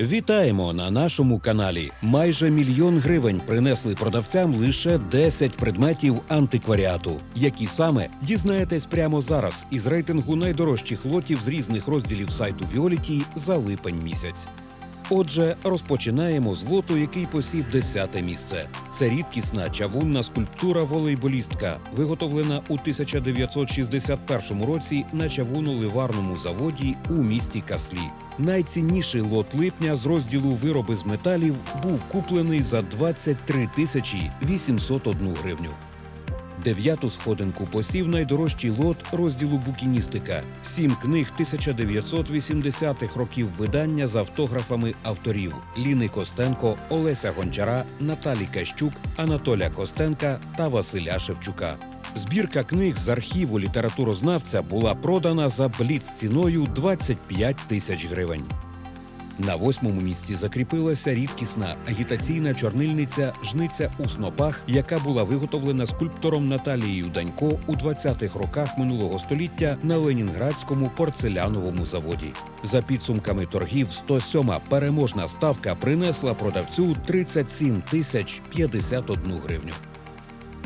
Вітаємо на нашому каналі. Майже мільйон гривень принесли продавцям лише 10 предметів антикваріату. Які саме дізнаєтесь прямо зараз із рейтингу найдорожчих лотів з різних розділів сайту Віоліті за липень місяць. Отже, розпочинаємо з лоту, який посів 10 місце. Це рідкісна чавунна скульптура волейболістка, виготовлена у 1961 році на чавуно-ливарному заводі у місті Каслі. Найцінніший лот липня з розділу вироби з металів був куплений за 23 тисячі 801 гривню. Дев'яту сходинку посів найдорожчий лот розділу букіністика. Сім книг 1980-х років видання з автографами авторів Ліни Костенко, Олеся Гончара, Наталі Кащук, Анатоля Костенка та Василя Шевчука. Збірка книг з архіву літературознавця була продана за бліц ціною 25 тисяч гривень. На восьмому місці закріпилася рідкісна агітаційна чорнильниця жниця у снопах, яка була виготовлена скульптором Наталією Данько у 20-х роках минулого століття на Ленінградському порцеляновому заводі. За підсумками торгів, 107-ма переможна ставка принесла продавцю 37 тисяч 51 гривню.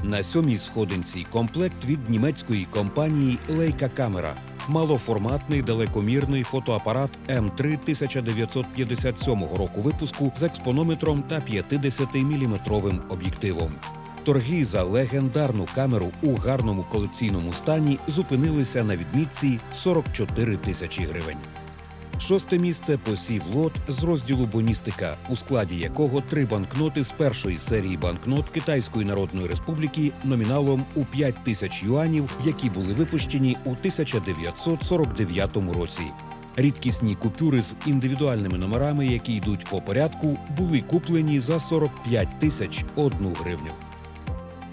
На сьомій сходинці комплект від німецької компанії Leica Camera. Малоформатний далекомірний фотоапарат М3 1957 року випуску з експонометром та 50-мм об'єктивом. Торги за легендарну камеру у гарному колекційному стані зупинилися на відмітці 44 тисячі гривень. Шосте місце посів лот з розділу боністика, у складі якого три банкноти з першої серії банкнот Китайської Народної Республіки номіналом у 5 тисяч юанів, які були випущені у 1949 році. Рідкісні купюри з індивідуальними номерами, які йдуть по порядку, були куплені за 45 тисяч одну гривню.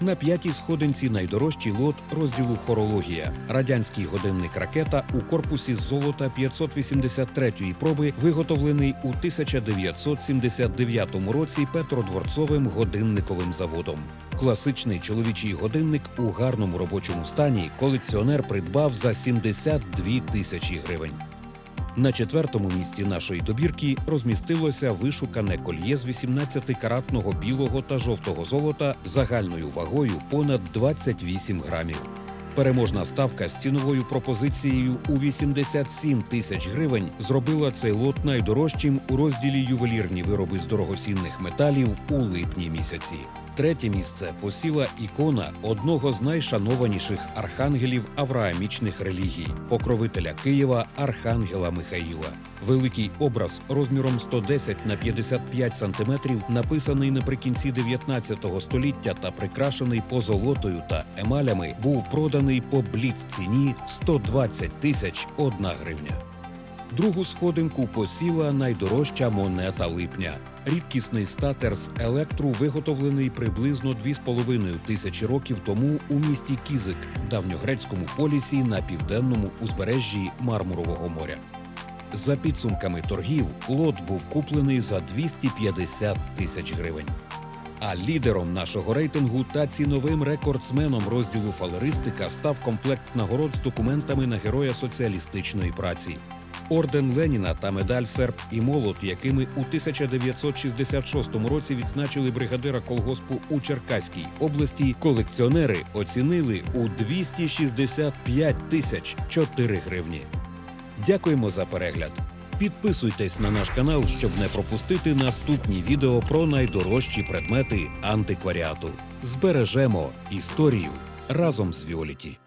На п'ятій сходинці найдорожчий лот розділу хорологія. Радянський годинник ракета у корпусі з золота 583-ї проби, виготовлений у 1979 році Петродворцовим годинниковим заводом. Класичний чоловічий годинник у гарному робочому стані колекціонер придбав за 72 тисячі гривень. На четвертому місці нашої добірки розмістилося вишукане кольє з 18-каратного білого та жовтого золота загальною вагою понад 28 грамів. Переможна ставка з ціновою пропозицією у 87 тисяч гривень зробила цей лот найдорожчим у розділі ювелірні вироби з дорогоцінних металів у липні місяці. Третє місце посіла ікона одного з найшанованіших архангелів авраамічних релігій, покровителя Києва Архангела Михаїла. Великий образ розміром 110 на 55 сантиметрів, написаний наприкінці 19 століття та прикрашений позолотою та емалями, був проданий по бліц ціні 120 тисяч одна гривня. Другу сходинку посіла найдорожча монета липня. Рідкісний статер з електру виготовлений приблизно 2,5 тисячі років тому у місті Кізик, давньогрецькому полісі на південному узбережжі Мармурового моря. За підсумками торгів, лот був куплений за 250 тисяч гривень. А лідером нашого рейтингу та ціновим рекордсменом розділу фалеристика став комплект нагород з документами на героя соціалістичної праці. Орден Леніна та медаль Серб і молот, якими у 1966 році відзначили бригадира колгоспу у Черкаській області, колекціонери оцінили у 265 тисяч 4 гривні. Дякуємо за перегляд. Підписуйтесь на наш канал, щоб не пропустити наступні відео про найдорожчі предмети антикваріату. Збережемо історію разом з Віоліті.